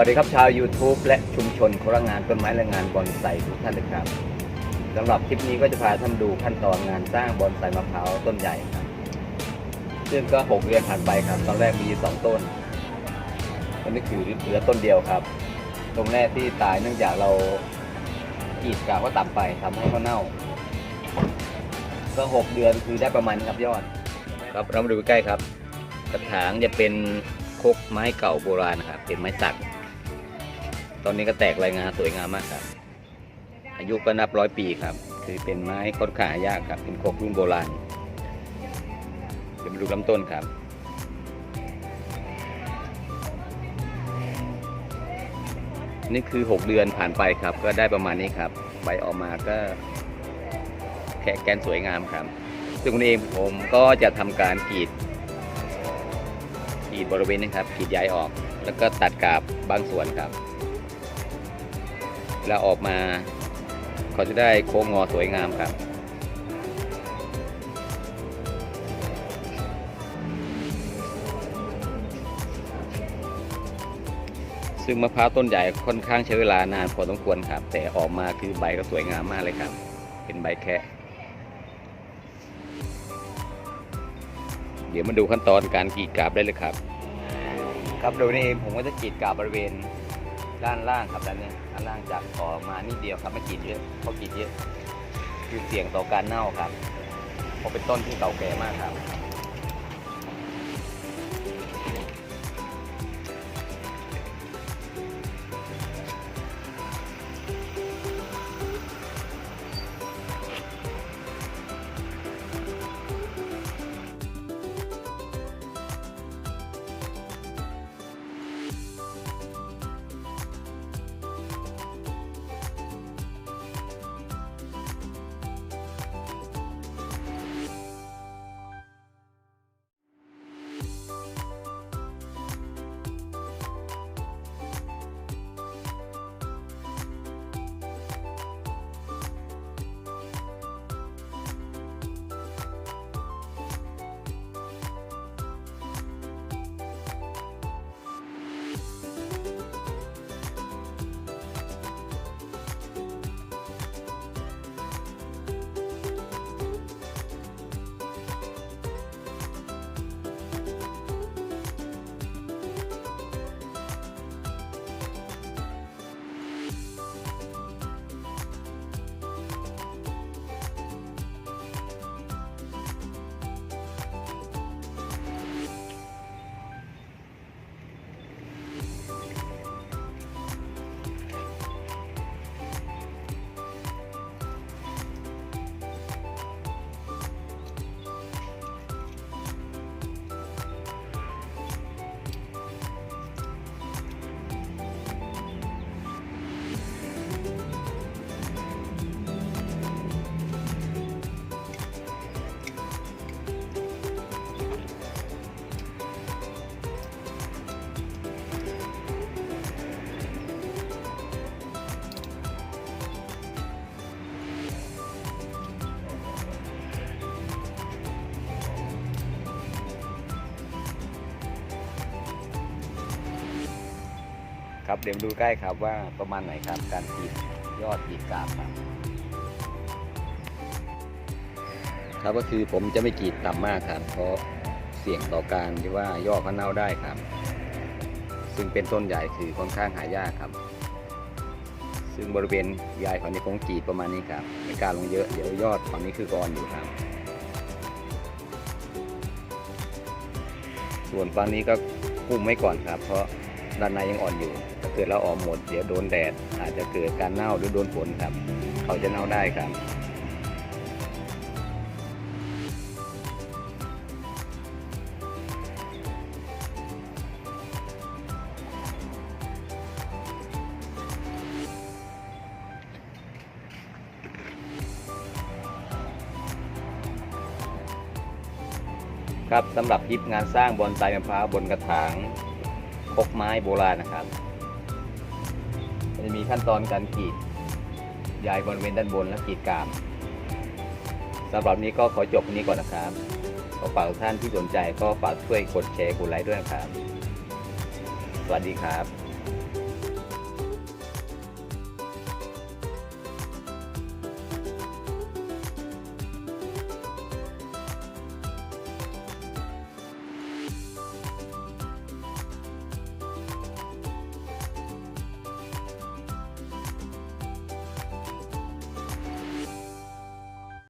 สวัสดีครับชาว YouTube และชุมชนคนละงานต้นไม้และงานบอนไซทุกท่านเลยครับสำหรับคลิปนี้ก็จะพาท่านดูขั้นตอนงานสร้างบอนไซมะพร้าวต้นใหญ่ครับซึ่งก็หกเดือนผ่านไปครับ ตอนแรกมีสองต้นตอนนี้คือเหลือต้นเดียวครับ ตรงแรกที่ตายเนื่องจากเรากรีดกาวก็ต่ำไปทำให้เขาเน่า ก็หกเดือนคือได้ประมาณนี้ครับยอด ครับเรามาดูใกล้ครับ กระถางจะเป็นคกไม้เก่าโบราณนะครับ เป็นไม้สัก ตอนนี้ก็แตกรายงานสวยงามมากครับ อายุก็นับร้อยปีครับ คือเป็นไม้ค่อนขางหายากครับ เป็นโคกรุ่นโบราณเดี๋ยวมาดูลำต้นครับ นี่คือ 6 เดือนผ่านไปครับ ก็ได้ประมาณนี้ครับ ใบออกมาก็แค่แกนสวยงามครับ ซึ่งวันนี้เองผมก็จะทำการกรีดกรีดบริเวณนี้ครับกรีดย้ายออก แล้วก็ตัดกาบบางส่วนครับ ล้วออกมาเขาจะได้โค้งงอสวยงามครับซึ่งมะพร้าวต้นใหญ่ค่อนข้างใช้เวลานานพอสมควรครับ แต่ออกมาคือใบก็สวยงามมากเลยครับ เป็นใบแคะเดี๋ยวมาดูขั้นตอนการกรีดกาบได้เลยครับ ครับเดี๋ยนี้ผมก็จะกรีดกาบบริเวณ ด้านล่างครับด้านนี้ด้านล่างจากต่อมานิดเดียวครับไม่กรีดเยอะเพราะกรีดเยอะคือเสี่ยงต่อการเน่าครับเพราะเป็นต้นที่เก่าแก่มากครับ ครับเดี๋ยวดูใกล้ครับว่าประมาณไหนครับการกีดยอดกีดกาบครับครับก็คือผมจะไม่กรีดต่ำมากครับเพราะเสี่ยงต่อการที่ว่ายอดเขาเน่าได้ครับ ซึ่งเป็นต้นใหญ่คือค่อนข้างหายากครับ ซึ่งบริเวณยายของนี้ผมกรีดประมาณนี้ครับไม่กล้าลงเยอะเดี๋ยวยอดฝั่งนี้คือกรอยู่ครับ ส่วนฝั่งนี้ก็คุ้มไว้ก่อนครับ เพราะ ด้านในยังอ่อนอยู่ ถ้าเกิดเราออกหมดเดี๋ยวโดนแดด อาจจะเกิดการเน่าหรือโดนฝนครับ เขาจะเน่าได้ครับครับสำหรับคลิปงานสร้างบอนไซมะพร้าวบนกระถาง กไม้โบราณนะครับจะมีขั้นตอนการกรีดยายบริเวณด้านบนและกรีดกามสำหรับนี้ก็ขอจบนนี้ก่อนนะครับขอฝากทุกท่านที่สนใจก็ฝากช่วยกดแชร์กดไลค์ด้วยนะครับ สวัสดีครับ